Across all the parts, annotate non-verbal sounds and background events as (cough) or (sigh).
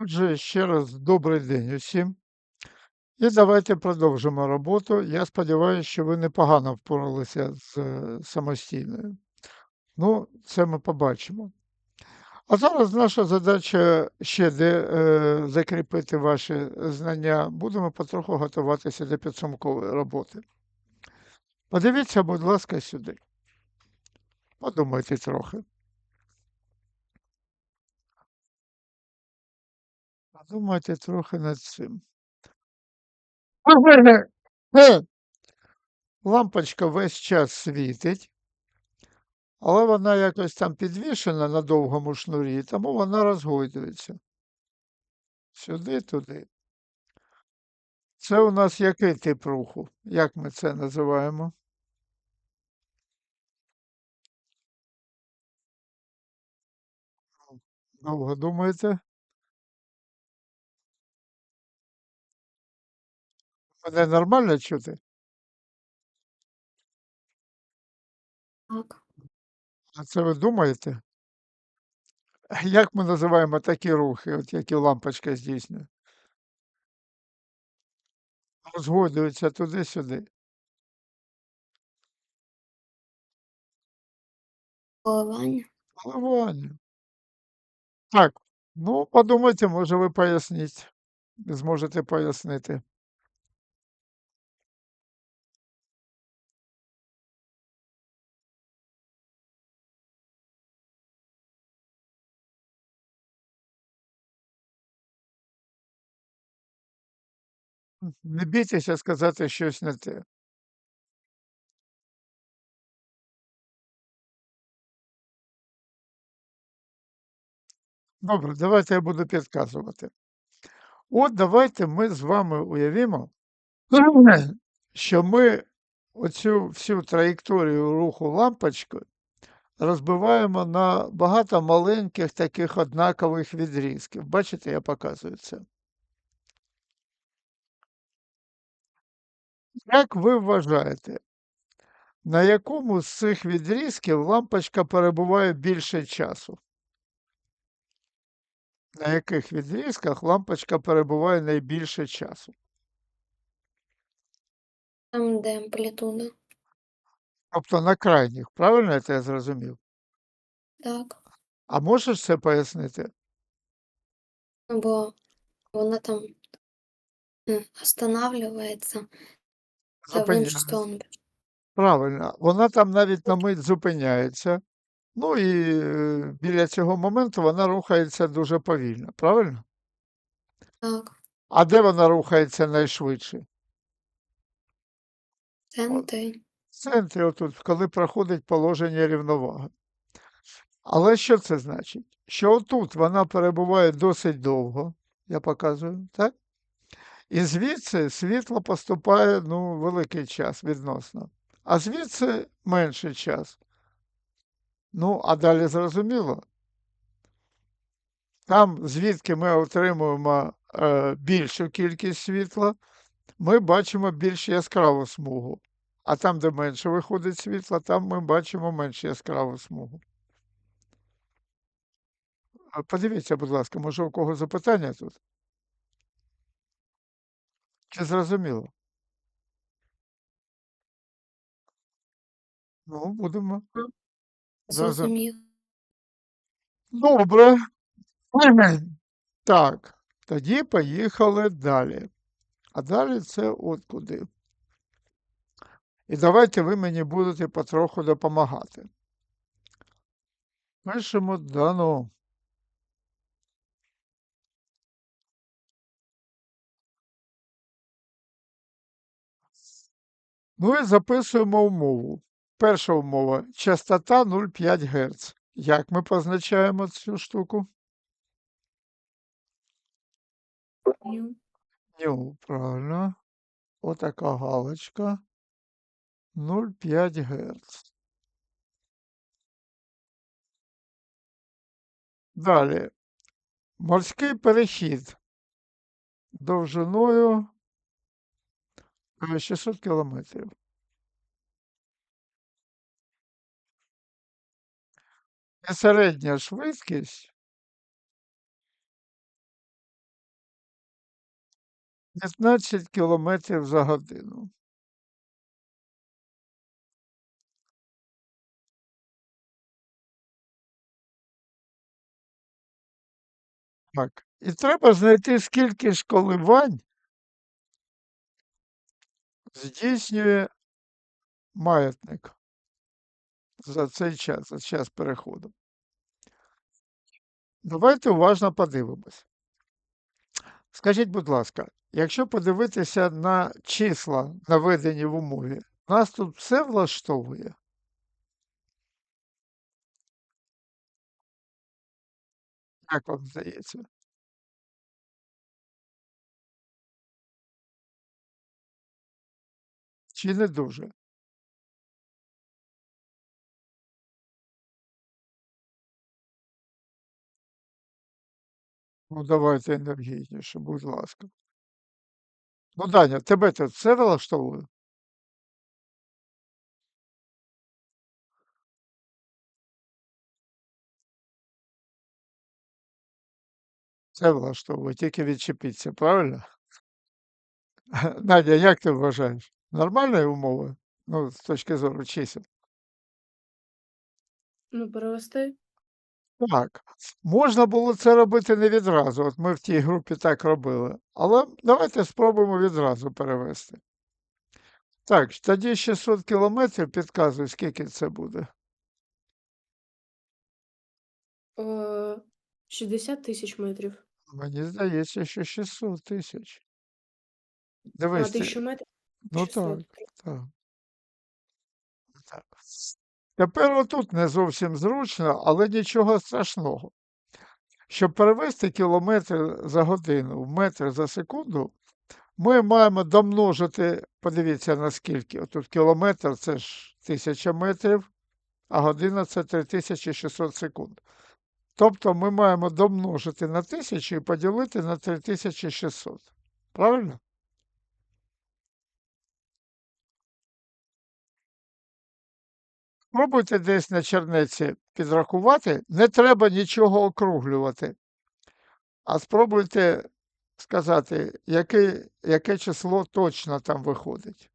Отже, ще раз добрий день усім. І давайте продовжимо роботу. Я сподіваюся, що ви непогано впоралися з е, самостійною. Ну, це ми побачимо. А зараз наша задача ще де е, закріпити ваші знання. Будемо потроху готуватися до підсумкової роботи. Подивіться, будь ласка, сюди. Подумайте трохи. Подумайте трохи над цим. (laughs) Лампочка весь час світить, але вона якось там підвішена на довгому шнурі, тому вона розгойдується. Сюди, туди. Це у нас який тип руху? Як ми це називаємо? Довго думаєте? Мене нормально чути? Так. А це ви думаєте? (laughs) Як ми називаємо такі рухи, от які лампочка здійснює? Розгойдується туди-сюди. Коливання. Коливання. Так, ну подумайте, може ви поясніть. Зможете пояснити. Не бійтеся сказати щось не те. Добре, давайте я буду підказувати. От давайте ми з вами уявімо, що ми оцю всю траєкторію руху лампочки розбиваємо на багато маленьких таких однакових відрізків. Бачите, я показую це. Як ви вважаєте, на якому з цих відрізків лампочка перебуває більше часу? На яких відрізках лампочка перебуває найбільше часу? Там, де амплітуда. Тобто на крайніх, правильно я тебе зрозумів? Так. А можеш це пояснити? Бо вона там останавливається Зупиняється. Правильно, вона там навіть на мить зупиняється. Ну і е, біля цього моменту вона рухається дуже повільно, правильно? Так. А де вона рухається найшвидше? Центр. В центрі, отут, коли проходить положення рівноваги. Але що це значить? Що отут вона перебуває досить довго, я показую, так? І звідси світло поступає ну, великий час відносно. А звідси менший час. Ну, а далі зрозуміло. Там, звідки ми отримуємо е, більшу кількість світла, ми бачимо більш яскраву смугу. А там, де менше виходить світла, там ми бачимо менш яскраву смугу. Подивіться, будь ласка, може у кого запитання тут? Чи зрозуміло? Ну, будемо. Зрозуміло. Добре. Так, тоді поїхали далі. А далі це от куди. І давайте ви мені будете потроху допомагати. Пишемо дано. Ну і записуємо умову. Перша умова частота 0,5 Гц. Як ми позначаємо цю штуку? Ню. Ню, правильно. Отака галочка. 0,5 Гц. Далі. Морський перехід довжиною 600 кілометрів. І середня швидкість 15 кілометрів за годину. Так. І треба знайти, скільки ж коливань здійснює маятник за цей час, за час переходу. Давайте уважно подивимось. Скажіть, будь ласка, якщо подивитися на числа, наведені в умові, нас тут все влаштовує? Як вам здається? Чи не дуже? Ну, давайте енергійніше, будь ласка. Ну, Даня, тебе тут все влаштовує? Все влаштовує, тільки відчепіться, правильно? (laughs) Надя, як ти вважаєш? Нормальні умови? Ну, з точки зору чисел. Ну, перевести? Так, можна було це робити не відразу. От ми в тій групі так робили. Але давайте спробуємо відразу перевести. Так, тоді 600 кілометрів підказуй, скільки це буде. Е, 60 тисяч метрів. Мені здається, що 600 тисяч. А Дивись, ти... 1000 метрів? Ну так, так. так. Тепер отут не зовсім зручно, але нічого страшного. Щоб перевести кілометри за годину в метри за секунду, ми маємо домножити, подивіться наскільки. Отут кілометр це ж 1000 метрів, а година це 3600 секунд. Тобто ми маємо домножити на 1000 і поділити на 3600. Правильно? Спробуйте десь на чернеці підрахувати, не треба нічого округлювати, а спробуйте сказати, яке, яке число точно там виходить.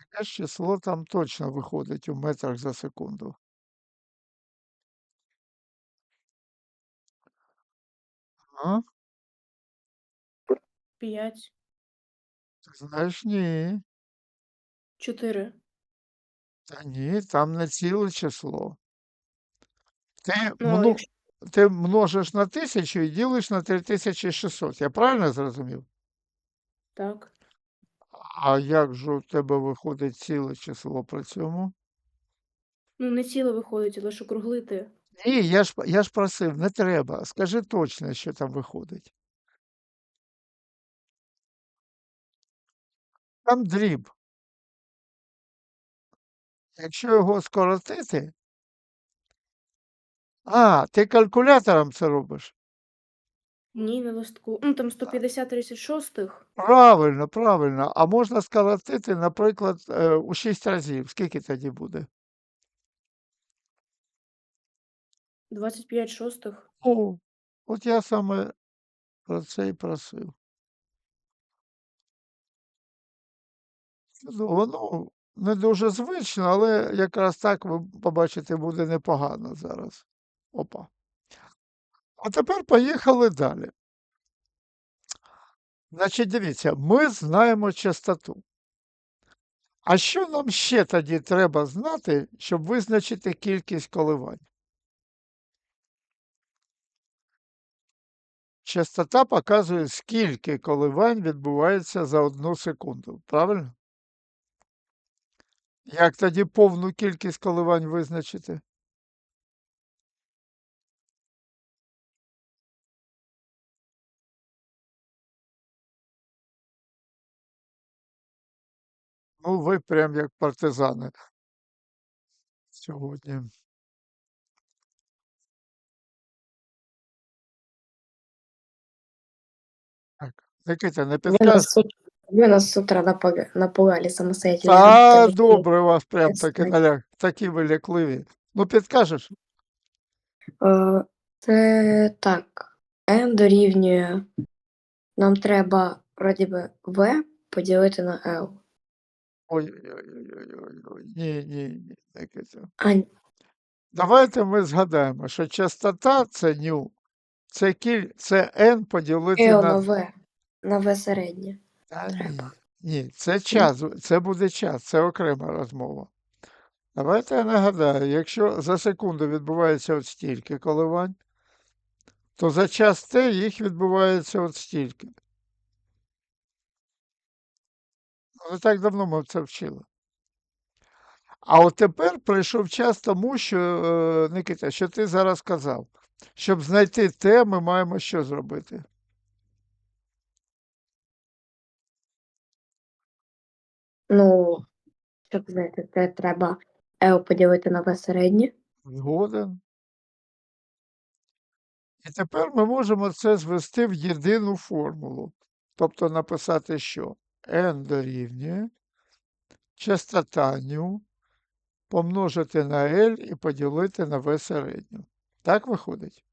Яке ж число там точно виходить у метрах за секунду? А? 5, Ти знаєш, ні. 4. Та ні, там не ціле число. Ти, Ну, якщо ти множиш на 1000 і ділиш на 3600. Я правильно зрозумів? так. А як же у тебе виходить ціле число при цьому? Ну, не ціле виходить, але ж округлити. Ні, я ж, я ж просив, не треба. Скажи точно, що там виходить. Там дріб. Якщо його скоротити. А, ти калькулятором це робиш? Ні, на листку. Ну, там 150 36. Правильно, правильно. А можна скоротити, наприклад, е, у 6 разів. Скільки тоді буде? 25 шостих. О, от я саме про це і просив. Ну, не дуже звично, але якраз так ви побачите, буде непогано зараз. Опа. А тепер поїхали далі. Значить, дивіться, ми знаємо частоту. А що нам ще тоді треба знати, щоб визначити кількість коливань? Частота показує, скільки коливань відбувається за одну секунду. Правильно? Як тоді повну кількість коливань визначити? Ну, ви прям як партизани сьогодні. Никита, не Він підказ... вас хоч Вы нас с утра напуга напугали самостоятельно работать. добре у вас прям Перестань. наляг такі ви лякливі. Ну, підкажеш? Е, Це так. N дорівнює. Нам треба вроді би V поділити на L. Ой-ой-ой-ой-ой. Ні, ні, ні. це. А, Давайте ми згадаємо, що частота це ню, це кіль, це n поділити L на на. V. V середнє. Та ні, треба. ні, це час, це буде час, це окрема розмова. Давайте я нагадаю, якщо за секунду відбувається от стільки коливань, то за час Т їх відбувається от стільки. Не так давно ми це вчили. А от тепер прийшов час тому, що, е, Никита, що ти зараз сказав. Щоб знайти Т, ми маємо що зробити? Ну, щоб знайти це, треба L поділити на V середнє. Згоден. І тепер ми можемо це звести в єдину формулу. Тобто написати, що n дорівнює частота ню помножити на L і поділити на V середню. Так виходить?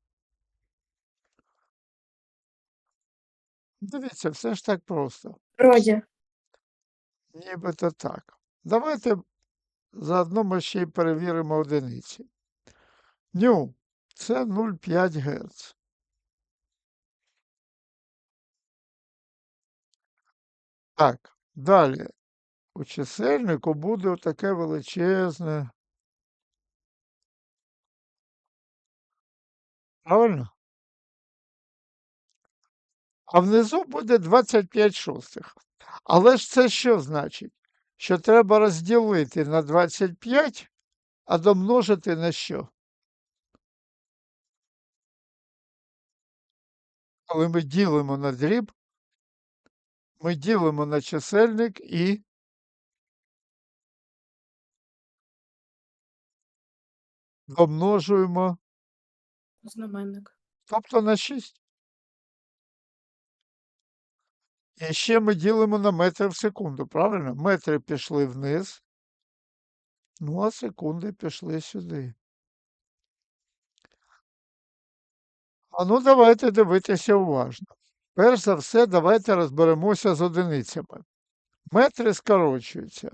Дивіться, все ж так просто. Вроді. Нібито так. Давайте заодно ми ще й перевіримо одиниці. Ню це 0,5 Гц. Так, далі. У чисельнику буде таке величезне. Правильно? А внизу буде 25 шостих. Але ж це що значить? Що треба розділити на 25, а домножити на що? Коли ми ділимо на дріб, ми ділимо на чисельник і домножуємо, Знаменник. тобто на 6. І ще ми ділимо на метри в секунду, правильно? Метри пішли вниз, ну а секунди пішли сюди. А ну давайте дивитися уважно. Перш за все, давайте розберемося з одиницями. Метри скорочуються.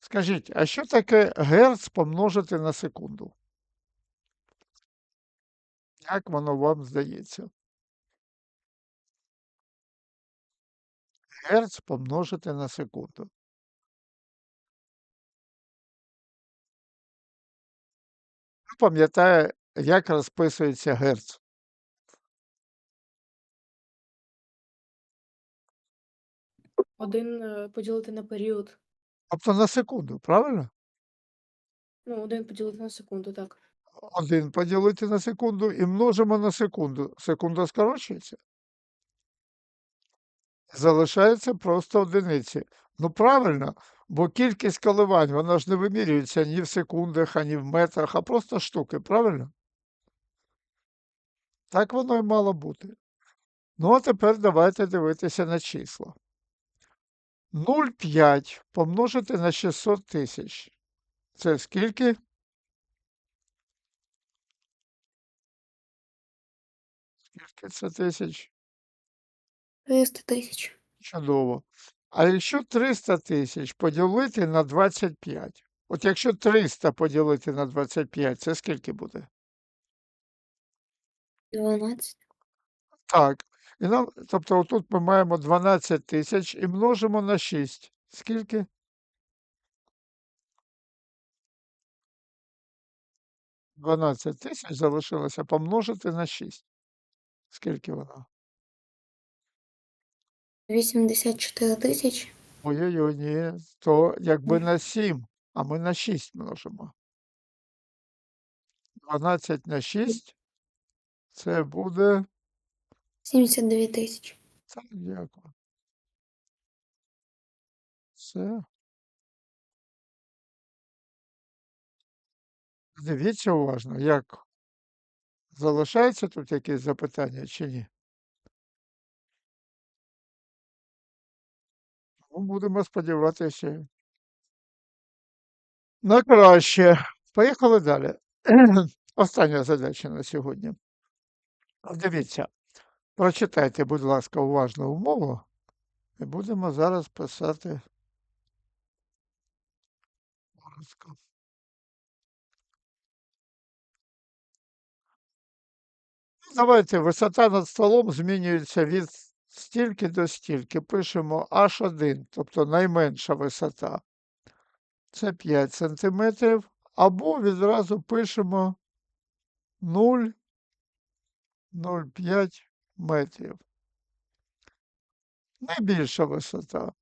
Скажіть, а що таке герц помножити на секунду? Як воно вам здається? Герц помножити на секунду. Хто пам'ятає, як розписується герц? Один е, поділити на період. Тобто на секунду, правильно? Ну, один поділити на секунду, так. Один поділити на секунду і множимо на секунду. Секунда скорочується. Залишається просто одиниці. Ну правильно, бо кількість коливань, вона ж не вимірюється ні в секундах, ані в метрах, а просто штуки, правильно? Так воно і мало бути. Ну, а тепер давайте дивитися на числа. 0,5 помножити на 600 тисяч. Це скільки? Скільки це тисяч? 300 тисяч. Чудово. А якщо 300 тисяч поділити на 25? От якщо 300 поділити на 25, це скільки буде? 12. Так. І нам, тобто отут ми маємо 12 тисяч і множимо на 6. Скільки? Дванадцять тисяч залишилося помножити на 6. Скільки вона? 84 тисячі. Ой-ой-ой, ні, то якби на 7, а ми на 6 множимо. 12 на 6 це буде. 72 тисячі. Так, дякую. Все. Дивіться уважно, як залишається тут якесь запитання чи ні? Будемо сподіватися на краще. Поїхали далі. (clears throat) Остання задача на сьогодні. Дивіться, прочитайте, будь ласка, уважно умову, і будемо зараз писати. Давайте висота над столом змінюється від стільки до стільки. Пишемо H1, тобто найменша висота. Це 5 сантиметрів. Або відразу пишемо 0, 0,5 метрів. Найбільша висота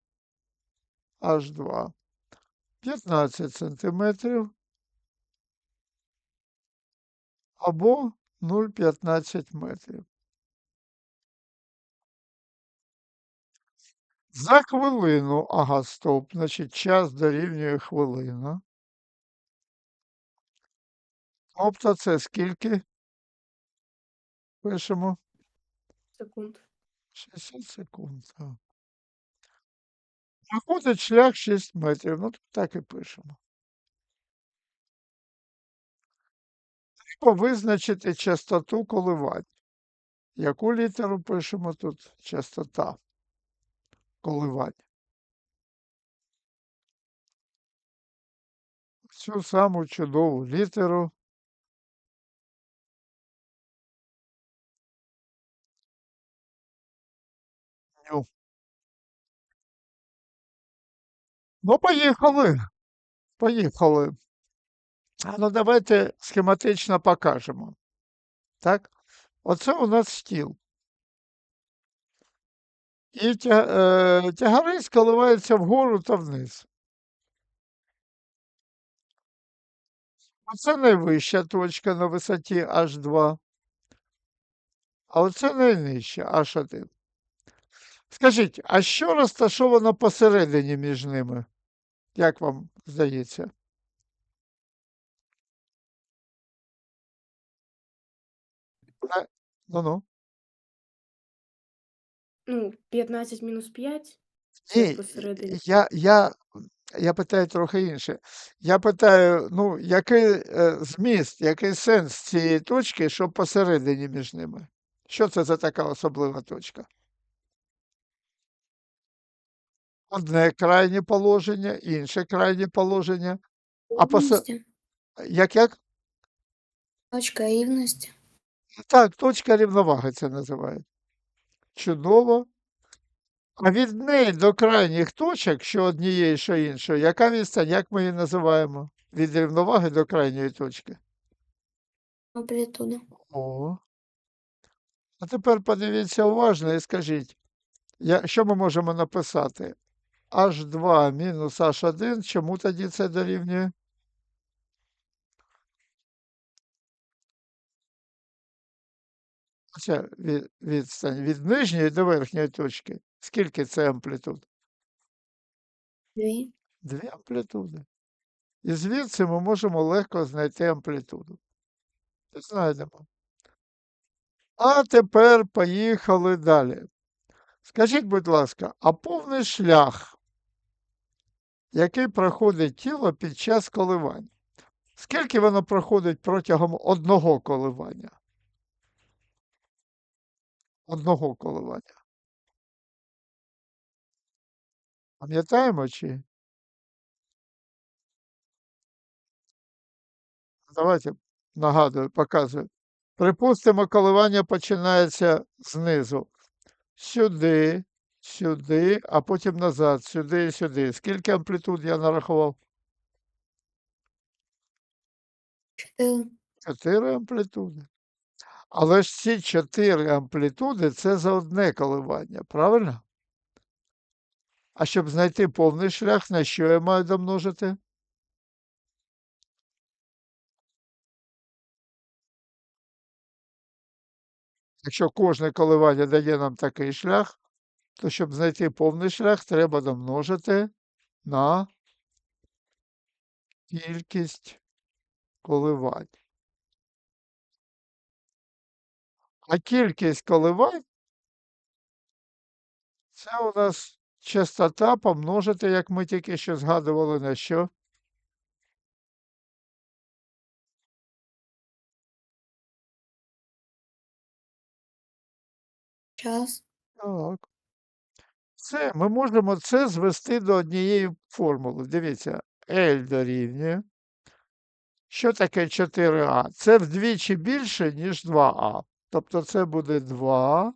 H2 15 сантиметрів або 0,15 метрів. За хвилину, ага, стоп, значить час дорівнює хвилина. Тобто це скільки? Пишемо Секунд. 60 секунд. Так. Виходить шлях 6 метрів. Ну, так і пишемо. Треба визначити частоту коливань. Яку літеру пишемо тут? Частота коливань. Цю саму чудову літеру. Ню. Ну, поїхали. Поїхали. Ну давайте схематично покажемо. Так? Оце у нас стіл. І тя, е, тягари коливаються вгору та вниз. Оце найвища точка на висоті H2. А оце найнижча H1. Скажіть, а що розташовано посередині між ними? Як вам здається? Е, Ну-ну. Ну, 15 мінус 5. Це Ні, посередині. я, я, я питаю трохи інше. Я питаю, ну, який е, зміст, який сенс цієї точки, що посередині між ними? Що це за така особлива точка? Одне крайнє положення, інше крайнє положення. А посе... Рівності. як як? Точка рівності. Так, точка рівноваги це називають. Чудово. А від неї до крайніх точок, що однієї, що іншої, яка відстань, як ми її називаємо? Від рівноваги до крайньої точки. Амплітуда. О. А тепер подивіться уважно і скажіть, я, що ми можемо написати? H2 мінус H1, чому тоді це дорівнює? Від, відстань від нижньої до верхньої точки. Скільки це амплітуд? Дві. Дві амплітуди. І звідси ми можемо легко знайти амплітуду. І знайдемо. А тепер поїхали далі. Скажіть, будь ласка, а повний шлях, який проходить тіло під час коливань, скільки воно проходить протягом одного коливання? Одного коливання. Пам'ятаємо чи? Давайте нагадую, показую. Припустимо, коливання починається знизу. Сюди, сюди, а потім назад, сюди і сюди. Скільки амплітуд я нарахував? Чотири. Чотири амплітуди. Але ж ці чотири амплітуди це за одне коливання, правильно? А щоб знайти повний шлях, на що я маю домножити? Якщо кожне коливання дає нам такий шлях, то щоб знайти повний шлях, треба домножити на кількість коливань. А кількість коливань це у нас частота помножити, як ми тільки що згадували, на що? Час. Так. Це ми можемо це звести до однієї формули. Дивіться, L дорівнює. Що таке 4А? Це вдвічі більше, ніж 2А. Тобто це буде 2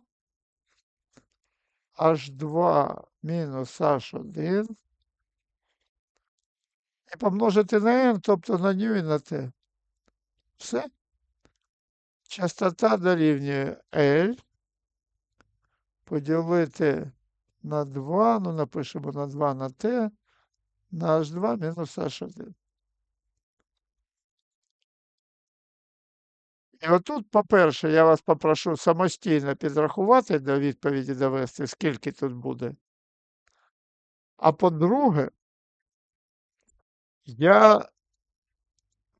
H2 мінус H1 і помножити на n, тобто на ню і на t. Все. Частота дорівнює L поділити на 2, ну напишемо на 2 на t, на H2 мінус H1. І отут, по-перше, я вас попрошу самостійно підрахувати до відповіді довести, скільки тут буде. А по-друге, я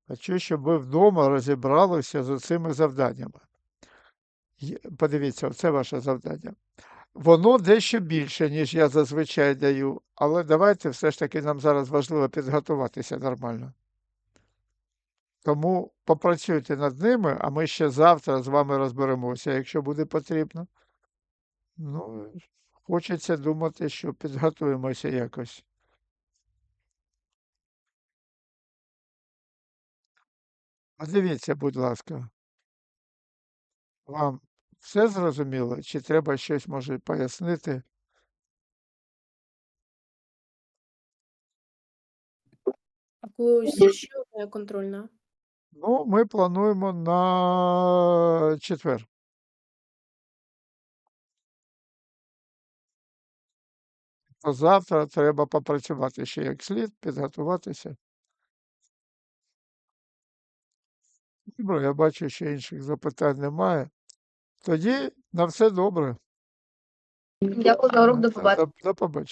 хочу, щоб ви вдома розібралися з цими завданнями. Подивіться, це ваше завдання. Воно дещо більше, ніж я зазвичай даю, але давайте все ж таки нам зараз важливо підготуватися нормально. Тому попрацюйте над ними, а ми ще завтра з вами розберемося, якщо буде потрібно. Ну, хочеться думати, що підготуємося якось. Подивіться, будь ласка. Вам все зрозуміло? Чи треба щось може пояснити? А когось ще одна контрольна? Ну, ми плануємо на четвер. То завтра треба попрацювати ще як слід, підготуватися. Добре, я бачу, що інших запитань немає. Тоді на все добре. Дякую за урок, до До, побачення. до побачення.